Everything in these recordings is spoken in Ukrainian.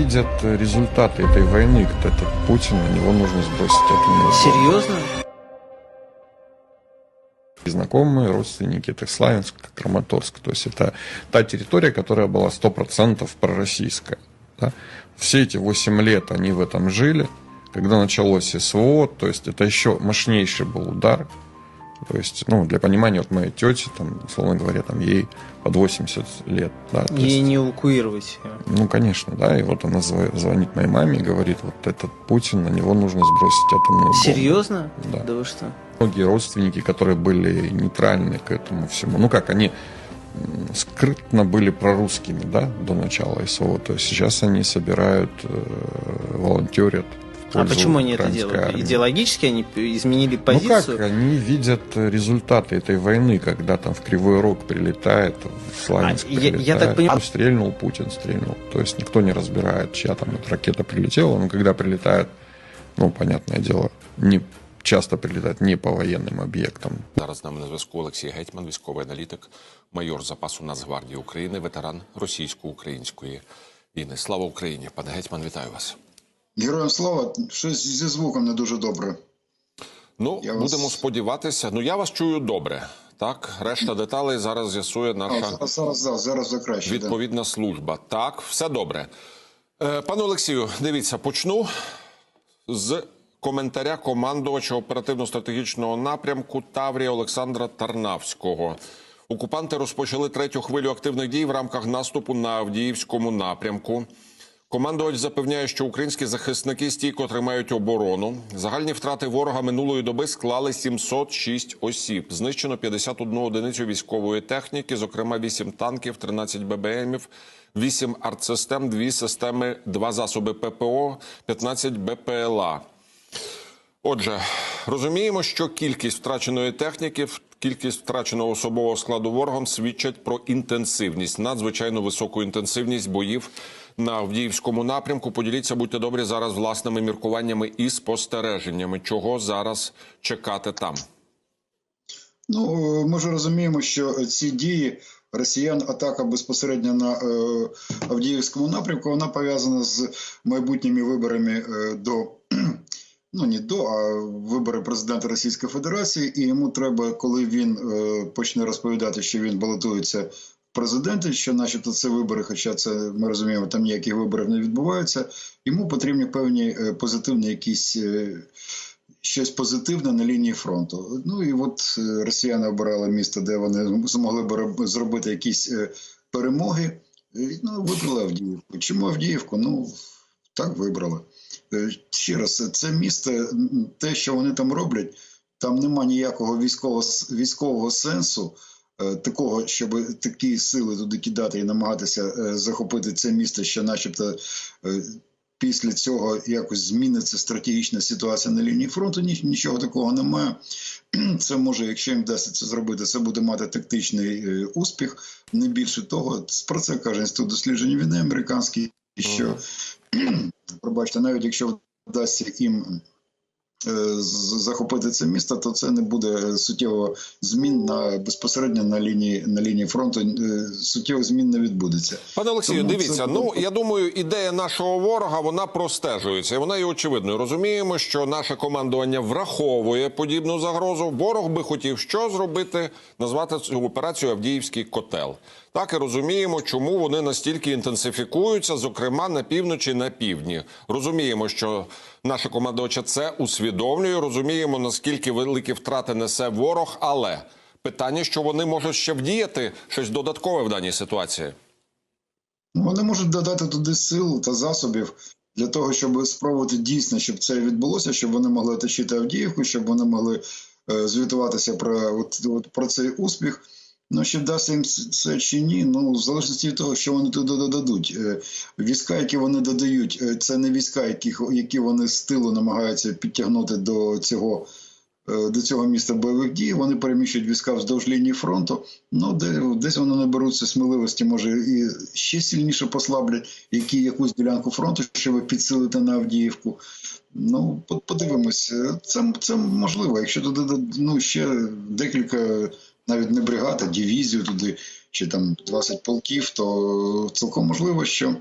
видят результаты этой войны. Этот Путин, на него нужно сбросить атомную бомбу. Серьезно? Знакомые, родственники, это Славянск, Краматорск. То есть это та территория, которая была 100% пророссийская. Да? Все эти 8 лет они в этом жили. Когда началось СВО, то есть это еще мощнейший был удар. То есть, ну, для понимания, вот моей тети, там, условно говоря, там ей под 80 лет. Да, Ей есть- не эвакуировать. Ну, конечно, да. И вот она зв- звонит моей маме и говорит, вот этот Путин, на него нужно сбросить атомную бомбу. Серьезно? Да. Да вы что? Многие родственники, которые были нейтральны к этому всему, ну как, они скрытно были прорусскими, да, до начала СВО, то есть сейчас они собирают, э, волонтерят А пользу почему они это украинской делают? армии. Идеологически они изменили Ну позицию? как, они видят результаты этой войны, когда там в Кривой Рог прилетает, в Славянск А, я- я прилетает. так понимаю- Стрельнул, Путин стрельнул. То есть никто не разбирает, чья там эта ракета прилетела, но когда прилетает, ну, понятное дело, не часто прилетает не по военным объектам. Зараз з нами на зв'язку Олексій Гетьман, військовий аналітик, майор запасу Нацгвардії України, ветеран російсько-української війни. Слава Україні! Пане Гетьман, вітаю вас. Героям слава, щось зі звуком не дуже добре. Ну, Я вас- будемо сподіватися. Ну, я вас чую добре. Так, решта деталей зараз з'ясує А, наша зараз, зараз, зараз вже краще. Да. відповідна служба. Так, все добре. Е, пане Олексію, дивіться, почну з коментаря командувача оперативно-стратегічного напрямку Таврія Олександра Тарнавського. Окупанти розпочали третю хвилю активних дій в рамках наступу на Авдіївському напрямку. Командувач запевняє, що українські захисники стійко тримають оборону. Загальні втрати ворога минулої доби склали 706 осіб. Знищено 51 одиницю військової техніки, зокрема 8 танків, 13 ББМів, 8 артсистем, 2 системи, 2 засоби ППО, 15 БПЛА. Отже, розуміємо, що кількість втраченої техніки, кількість втраченого особового складу ворогом свідчать про інтенсивність, надзвичайно високу інтенсивність боїв на Авдіївському напрямку. Поділіться, будьте добрі, зараз власними міркуваннями і спостереженнями, чого зараз чекати там. Ну, ми ж розуміємо, що ці дії росіян, атака безпосередньо на е, Авдіївському напрямку, вона пов'язана з майбутніми виборами е, до. Ну, не до, а вибори президента Російської Федерації, і йому треба, коли він е, почне розповідати, що він балотується президенти, що начебто це вибори, хоча це ми розуміємо, там ніяких виборів не відбувається. Йому потрібні певні е, позитивні якісь е, щось позитивне на лінії фронту. Ну і от е, росіяни обирали місто, де вони змогли б зробити якісь перемоги. Ну, вибрали Авдіївку. Чому Авдіївку? Ну так вибрали. Ще раз, це місто, те, що вони там роблять, там нема ніякого військового військового сенсу. Е, Такого, щоб такі сили туди кидати і намагатися е, захопити це місто, що, начебто, е, після цього якось зміниться стратегічна ситуація на лінії фронту. Ні, нічого такого немає. Це може, якщо їм вдасться це зробити, це буде мати тактичний успіх. Не більше того, про це каже інститут досліджень війни американський, що пробачте, навіть якщо вдасться їм. Е, Захопити це місто, то це не буде суттєво змін на безпосередньо на лінії на лінії фронту. е, Суттєво змін не відбудеться. Пане Олексію, Тому дивіться. було Ну я думаю, ідея нашого ворога вона простежується. Вона є очевидною. Розуміємо, що наше командування враховує подібну загрозу. Ворог би хотів що зробити, назвати цю операцію Авдіївський котел. Так і розуміємо, чому вони настільки інтенсифікуються, зокрема на півночі, на півдні. Розуміємо, що наше командувача це усвідомлює. Розуміємо, наскільки великі втрати несе ворог, але питання, що вони можуть ще вдіяти щось додаткове в даній ситуації. Ну, Вони можуть додати туди сил та засобів для того, щоб спробувати дійсно, щоб це відбулося, щоб вони могли оточити Авдіївку, щоб вони могли е, звітуватися про, про цей успіх. Ну, чи вдасться їм це чи ні, ну, в залежності від того, що вони туди додадуть. Е, Війська, які вони додають, е, це не війська, які, вони з тилу намагаються підтягнути до цього. е, До цього міста бойових дій вони переміщують війська вздовж лінії фронту. Ну, десь вони наберуться сміливості, може, і ще сильніше послаблять які, якусь ділянку фронту, щоб підсилити на Авдіївку. Ну, подивимось. Це, це можливо. Якщо туди ну, ще декілька, навіть не бригада, а дивізію туди, чи там 20 полків, то цілком можливо, що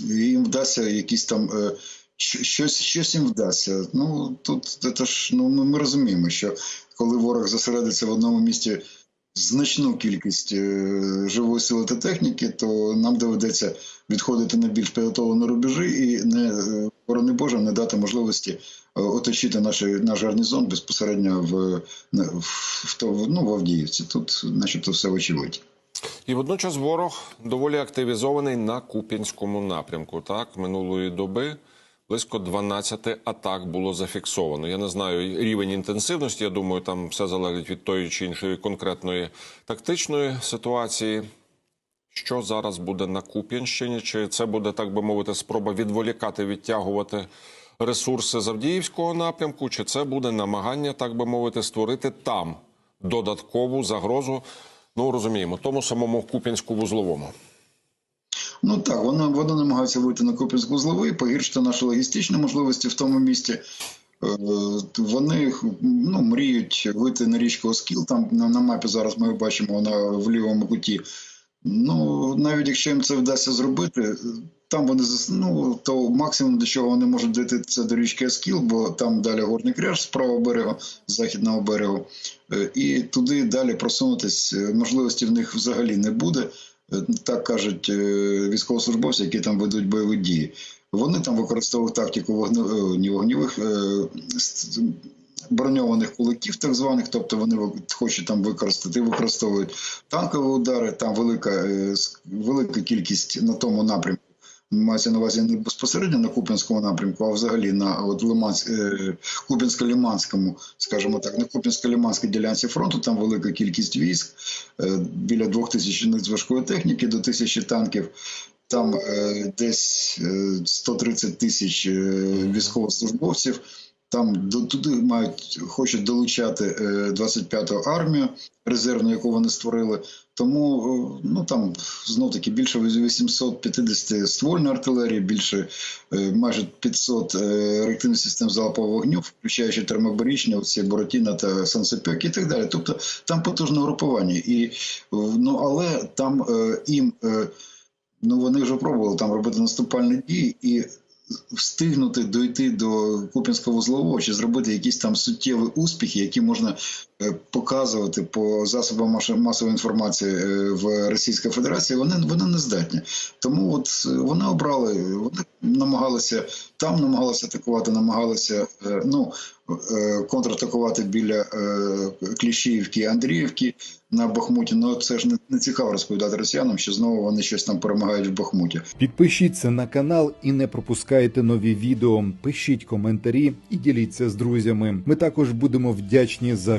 їм вдасться якісь там е, щось, щось їм вдасться. Ну тут це ж ну ми розуміємо, що коли ворог зосередиться в одному місті значну кількість е, живої сили та техніки, то нам доведеться відходити на більш підготовлені рубежі і не е, борони Боже, не дати можливості е, оточити наш, наш гарнізон безпосередньо в, в, в, ну, в Авдіївці. Тут, начебто, все очевидь. І водночас ворог доволі активізований на Куп'янському напрямку. Так, минулої доби близько 12 атак було зафіксовано. Я не знаю рівень інтенсивності. Я думаю, там все залежить від тої чи іншої конкретної тактичної ситуації. Що зараз буде на Куп'янщині? Чи це буде, так би мовити, спроба відволікати, відтягувати ресурси з Авдіївського напрямку? Чи це буде намагання, так би мовити, створити там додаткову загрозу? Ну розуміємо, тому самому Куп'янську вузловому. Ну так, вони, вони намагаються вийти на Куп'янську зловий, погіршити наші логістичні можливості в тому місті. Е, Вони ну, мріють вийти на річку Оскіл. Там на, на мапі зараз ми бачимо вона в лівому куті. Ну, навіть якщо їм це вдасться зробити, там вони ну, то максимум до чого вони можуть дійти, це до річки Оскіл, бо там далі горний кряж з правого берегу, з західного берегу. Е, І туди далі просунутись е, можливості в них взагалі не буде. Е, Так кажуть е, військовослужбовці, які там ведуть бойові дії. Вони там використовують тактику вогне, ні вогневих е, броньованих кулаків, так званих, тобто вони хочуть там використати, використовують танкові удари, там велика, велика кількість на тому напрямку. Мається на увазі не безпосередньо на Куп'янському напрямку, а взагалі на е, Куп'янсько-Лиманському, скажімо так, на Куп'янсько-Лиманській ділянці фронту там велика кількість військ, е, біля двох тисяч одиниць важкої техніки до тисячі танків. Там е, десь е, 130 тисяч військовослужбовців. Там до туди мають хочуть долучати е, 25-ту армію резервну, яку вони створили. Тому е, ну там знов таки більше 850 ствольної артилерії, більше е, майже 500 е, реактивних систем залпового вогню, включаючи термобарічні, оці Боротіна та Сансепек і так далі. Тобто там потужне групування. І ну але там їм. Ну, вони вже пробували там робити наступальні дії і встигнути дойти до Куп'янського вузлового чи зробити якісь там суттєві успіхи, які можна показувати по засобам масової інформації е, в Російській Федерації. Вони вони не здатні. Тому от е, вони обрали, вони намагалися там, намагалися атакувати, намагалися е, ну е, контратакувати біля е, Кліщіївки Андріївки на Бахмуті. Ну це ж не, цікаво розповідати росіянам, що знову вони щось там перемагають в Бахмуті. Підпишіться на канал і не пропускайте нові відео. Пишіть коментарі і діліться з друзями. Ми також будемо вдячні за